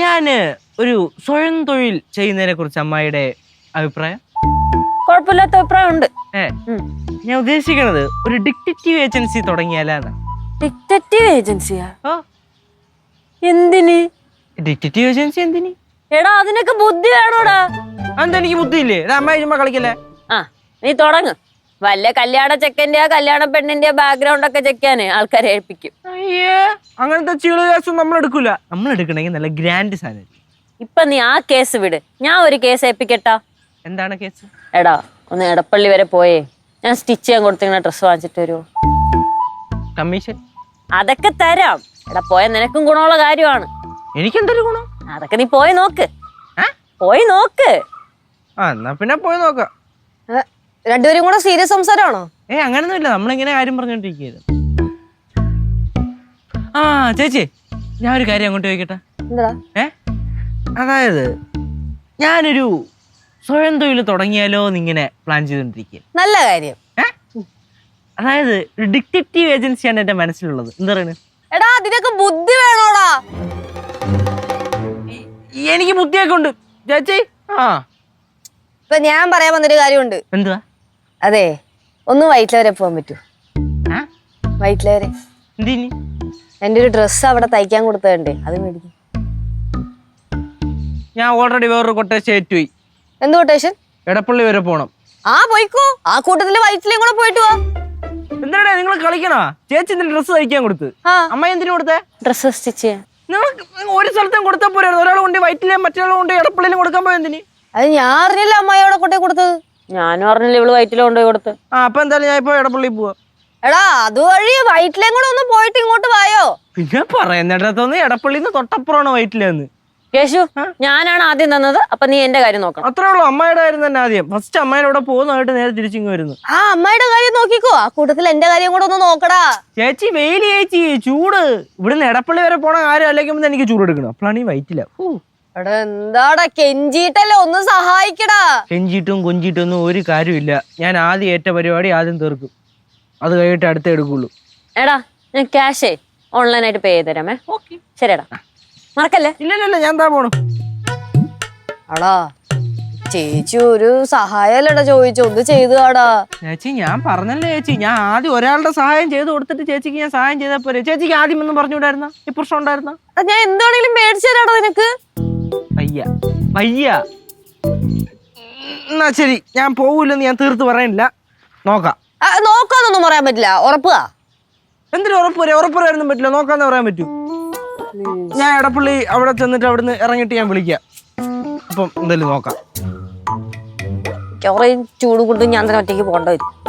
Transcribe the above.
ഞാൻ ഒരു സ്വയം തൊഴിൽ ചെയ്യുന്നതിനെ കുറിച്ച് അമ്മായിയുടെ അഭിപ്രായം? കുഴപ്പമില്ലാത്ത അഭിപ്രായം ഉണ്ട് ഏ ഞാൻ ഉദ്ദേശിക്കണത് ഒരു ഡിക്റ്റേറ്റീവ് ഏജൻസി തുടങ്ങിയാലാണ്. ഡിക്റ്റേറ്റീവ് ഏജൻസിയാ? ഓ. എന്തിന്? ഡിക്റ്റേറ്റീവ് ഏജൻസി എന്തിനി? എടാ അതിനൊക്കെ ബുദ്ധി വേണോടാ. അതെന്താ എനിക്ക് ബുദ്ധിയില്ലേ? ഇത് അമ്മായി ചുമ്മാ കളിക്കല്ലേ? ആ നീ തുടങ്ങ്. വല്ല കല്യാണ ചെക്കന്റെ കല്യാണ പെണ്ണിന്റെ ബാക്ക്ഗ്രൗണ്ട് ഒക്കെ ചെക്കാന് ആൾക്കാരെ ഏൽപ്പിക്കും. അയ്യേ അങ്ങനത്തെ ചീൾ കേസും നമ്മൾ എടുക്കൂല. നമ്മൾ എടുക്കണെങ്കിൽ നല്ല ഗ്രാൻഡ് സാധനം ഇപ്പൊ നീ ആ കേസ് വിട്. ഞാൻ ഒരു കേസ് ഏൽപ്പിക്കട്ടാ. എന്താണ് കേസ് എടാ ഒന്ന് എടപ്പള്ളി വരെ പോയേ. ഞാൻ സ്റ്റിച്ച് ചെയ്യാൻ കൊടുത്തിങ്ങനെ ഡ്രസ്സ് വാങ്ങിച്ചിട്ട് വരുമോ കമ്മീഷൻ? അതൊക്കെ തരാം. എടാ പോയ നിനക്കും ഗുണമുള്ള കാര്യമാണ്. എനിക്ക് എനിക്കെന്തൊരു ഗുണം? അതൊക്കെ നീ പോയി നോക്ക്. ആ? പോയി നോക്ക്. ആ എന്നാ പിന്നെ പോയി നോക്കാം. രണ്ടുപേരും കൂടെ സീരിയസ് സംസാരമാണോ? ഏ അങ്ങനൊന്നുമില്ല. നമ്മളിങ്ങനെ കാര്യം പറഞ്ഞോണ്ടിരിക്കുകയായിരുന്നു. ആ ചേച്ചി ഞാൻ ഒരു കാര്യം അങ്ങോട്ട് ചോദിക്കട്ടെ? എന്താ ഏ? അതായത് ഞാനൊരു സ്വയം തൊഴിൽ തുടങ്ങിയാലോ എന്നിങ്ങനെ പ്ലാൻ ചെയ്തോണ്ടിരിക്കുക നല്ല കാര്യം. അതായത് ഒരു ഡിക്റ്റേറ്റീവ് ഏജൻസിയാണ് എന്റെ മനസ്സിലുള്ളത്. എന്താ പറയുന്നത് എടാ അതിനൊക്കെ ബുദ്ധി വേണോടാ. എനിക്ക് ബുദ്ധിയൊക്കെ ഉണ്ട്. ചേച്ചി? ആ. ഇപ്പൊ ഞാൻ പറയാൻ വന്നൊരു കാര്യമുണ്ട്. എന്തുവാ? അതെ ഒന്ന് വൈറ്റില വരെ പോകാൻ പറ്റൂ വൈറ്റില വരെ എന്റെ ഒരു ഡ്രസ്സ് അവിടെ തയ്ക്കാൻ കൊടുത്തതുണ്ട് അത് മേടിക്കും. ഞാൻ ഓൾറെഡി വേറൊരു കൊട്ടേഷൻ ഏറ്റുപോയി. എന്ത് കൊട്ടേഷൻ എടപ്പള്ളി വരെ പോണം. ആ പോയിക്കോ. ആ കൂട്ടത്തിൽ വൈറ്റിലേയും കൂടെ പോയിട്ട് വാ. എന്താടാ നിങ്ങൾ കളിക്കണോ? ചേച്ചി എന്തിനു ഡ്രസ്സ് തയ്ക്കാൻ കൊടുത്ത്? അമ്മ എന്തിനു കൊടുത്തേ? ഡ്രസ്സ് സ്റ്റിച്ച് ചെയ്യാൻ. നിങ്ങൾ ഒരു സ്ഥലത്തും കൊടുത്താൽ പോരായിരുന്നു. ഒരാൾ കൊണ്ട് വയറ്റിലേയും മറ്റൊരാൾ കൊണ്ട് എടപ്പള്ളിയിലും കൊടുക്കാൻ പോയെന്തിന് അത് ഞാൻ അറിഞ്ഞില്ല അമ്മായി അവിടെ കൊണ്ടേ കൊടുത്തത്. ഞാനും അറിഞ്ഞില്ല ഇവൾ വയറ്റിൽ കൊണ്ടുപോയി കൊടുത്ത്. ആ അപ്പൊ എന്തായാലും ഞാൻ ഇപ്പൊ എടപ്പള്ളി പോവാ. എടാ അതുവഴി വയറ്റിലേം കൂടെ ഒന്ന് പോയിട്ട് ഇങ്ങോട്ട് വായോ? പിന്നെ പറയുന്നിടത്തൊന്ന് എടപ്പള്ളിന്ന് തൊട്ടപ്പുറമാണ് വയറ്റിലെന്ന്. കേശു ഞാനാണ് ആദ്യം തന്നത്. അപ്പൊ നീ എന്റെ കാര്യം നോക്കണം. അത്രേ ഉള്ളൂ അമ്മയുടെ കാര്യം തന്നെ ആദ്യം. ഫസ്റ്റ് അമ്മയുടെ അവിടെ പോകുന്നതായിട്ട് നേരെ തിരിച്ചിങ്ങ് വരുന്നു. ആ അമ്മയുടെ കാര്യം നോക്കിക്കോ. ആ കൂട്ടത്തിൽ എന്റെ കാര്യം കൂടെ ഒന്ന് നോക്കടാ. ചേച്ചി വെയിൽ ചേച്ചി ചൂട്. ഇവിടുന്ന് എടപ്പള്ളി വരെ പോണ കാര്യം അല്ലെങ്കിൽ എനിക്ക് ചൂട് എടുക്കണം അപ്പോഴാണ് ഈ വയറ്റില്ല എടാ എന്താടാ കെഞ്ചിട്ടല്ലേ ഒന്ന് സഹായിക്കടാ? കെഞ്ചിട്ടും കൊഞ്ചിട്ടും ഒന്നും ഒരു കാര്യമില്ല. ഞാൻ ആദ്യം ഏറ്റ പരിപാടി ആദ്യം തീർക്കും. അത് കഴിഞ്ഞിട്ട് അടുത്ത എടുക്കുള്ളൂ. എടാ ഞാൻ ക്യാഷേ ഓൺലൈനായിട്ട് പേ ചെയ്ത് തരാമേ ശരിയടാ. മറക്കല്ലേ? ഇല്ല ഞാൻ എന്താ പോണു. അടാ ചേച്ചി ഒരു സഹായമല്ലടാ ചോദിച്ചു ഒന്ന് ചെയ്തു കാടാ ചേച്ചി ഞാൻ പറഞ്ഞല്ലേ ചേച്ചി. ഞാൻ ആദ്യം ഒരാളുടെ സഹായം ചെയ്ത് കൊടുത്തിട്ട് ചേച്ചിക്ക് ഞാൻ സഹായം ചെയ്താൽ പോരെ. ചേച്ചിക്ക് ആദ്യം ഒന്നും പറഞ്ഞുകൂടായിരുന്ന? ഈ പ്രശ്നം ഉണ്ടായിരുന്ന? ഞാൻ എന്താണെങ്കിലും മേടിച്ചു തരാടാ നിനക്ക്. വയ്യ. വയ്യ. എന്നാ ശരി ഞാൻ പോവില്ലെന്ന് ഞാൻ തീർത്ത് പറയണില്ല. നോക്കാം. നോക്കാന്നൊന്നും പറയാൻ പറ്റില്ല. ഉറപ്പാ? എന്തിനു ഉറപ്പ് വരെ? ഉറപ്പ് വരാനൊന്നും പറ്റില്ല. നോക്കാന്ന് പറയാൻ പറ്റൂ. ഞാൻ എടപ്പള്ളി അവിടെ ചെന്നിട്ട് അവിടുന്ന് ഇറങ്ങിയിട്ട് ഞാൻ വിളിക്കാം. അപ്പം എന്തായാലും നോക്കാം. ചോറയും ചൂട് കൊണ്ട് ഞാൻ തന്നെ ഒറ്റയ്ക്ക് പോകേണ്ട വരും.